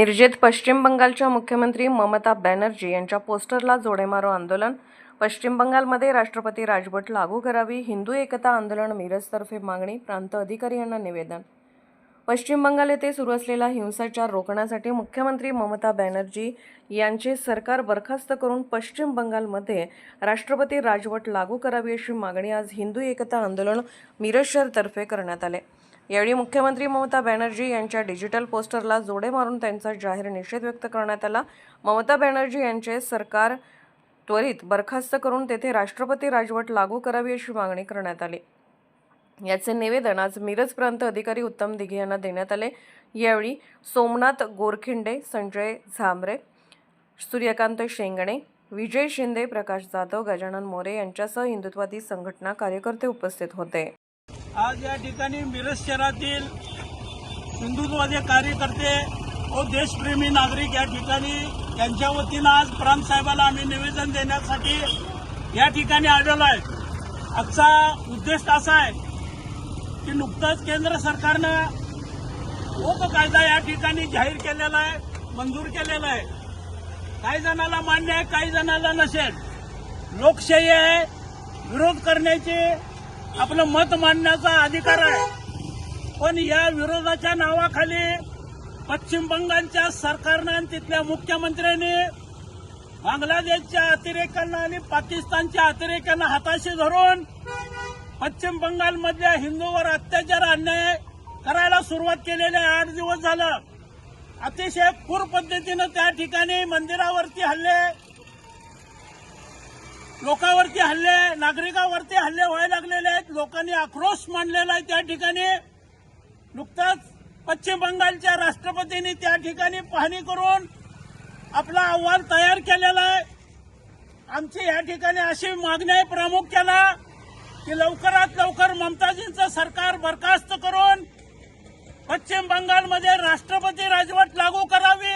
मिरजेत पश्चिम बंगालच्या मुख्यमंत्री ममता बॅनर्जी यांच्या पोस्टरला जोडे मारो आंदोलन. पश्चिम बंगालमध्ये राष्ट्रपती राजवट लागू करावी हिंदू एकता आंदोलन मिरजतर्फे मागणी प्रांत अधिकारी यांना निवेदन. पश्चिम बंगाल येथे सुरू असलेला हिंसाचार रोखण्यासाठी मुख्यमंत्री ममता बॅनर्जी यांचे सरकार बरखास्त करून पश्चिम बंगालमध्ये राष्ट्रपती राजवट लागू करावी अशी मागणी आज हिंदू एकता आंदोलन मिरज शहरतर्फे करण्यात आले. यावेळी मुख्यमंत्री ममता बॅनर्जी यांच्या डिजिटल पोस्टरला जोडे मारून त्यांचा जाहीर निषेध व्यक्त करण्यात आला. ममता बॅनर्जी यांचे सरकार त्वरित बरखास्त करून तेथे राष्ट्रपती राजवट लागू करावी अशी मागणी करण्यात आली. याचे निवेदन आज मिरज प्रांत अधिकारी उत्तम दिघे यांना देण्यात आले. यावेळी सोमनाथ गोरखिंडे संजय झांबरे सूर्यकांत शेंगणे विजय शिंदे प्रकाश जाधव गजानन मोरे यांच्यासह हिंदुत्वादी संघटना कार्यकर्ते उपस्थित होते. आज या ठिकाणी मिरज शहरातील हिंदुत्ववादी कार्यकर्ते व देशप्रेमी नागरिक या ठिकाणी त्यांच्या वतीनं आज प्रांतसाहेबाला आम्ही निवेदन देण्यासाठी या ठिकाणी आढळलो आहे. आजचा उद्देश असा आहे की नुकतंच केंद्र सरकारनं लोक कायदा या ठिकाणी जाहीर केलेला आहे मंजूर केलेला आहे. काही जणाला मान्य आहे काही जणाला नसेल. लोकशाही आहे विरोध करण्याची आपलं मत मांडण्याचा अधिकार आहे. पण या विरोधाच्या नावाखाली पश्चिम बंगालच्या सरकारनं आणि तिथल्या मुख्यमंत्र्यांनी बांगलादेशच्या अतिरेकांना आणि पाकिस्तानच्या अतिरेकांना हाताशी धरून पश्चिम बंगालमधल्या हिंदूवर अत्याचार अन्याय करायला सुरुवात केलेले आठ दिवस झालं. अतिशय पूर पद्धतीनं त्या ठिकाणी मंदिरावरती हल्ले लोकांवरती हल्ले नागरिकांवरती हल्ले व्हायला लागलेले आहेत. लोकांनी आक्रोश मांडलेला आहे त्या ठिकाणी. नुकताच पश्चिम बंगालच्या राष्ट्रपतींनी त्या ठिकाणी पाहणी करून आपला अहवाल तयार केलेला आहे. आमची या ठिकाणी अशी मागणी आहे प्रामुख्याला की लवकरात लवकर ममताजींचं सरकार बरखास्त करून पश्चिम बंगालमध्ये राष्ट्रपती राजवट लागू करावी.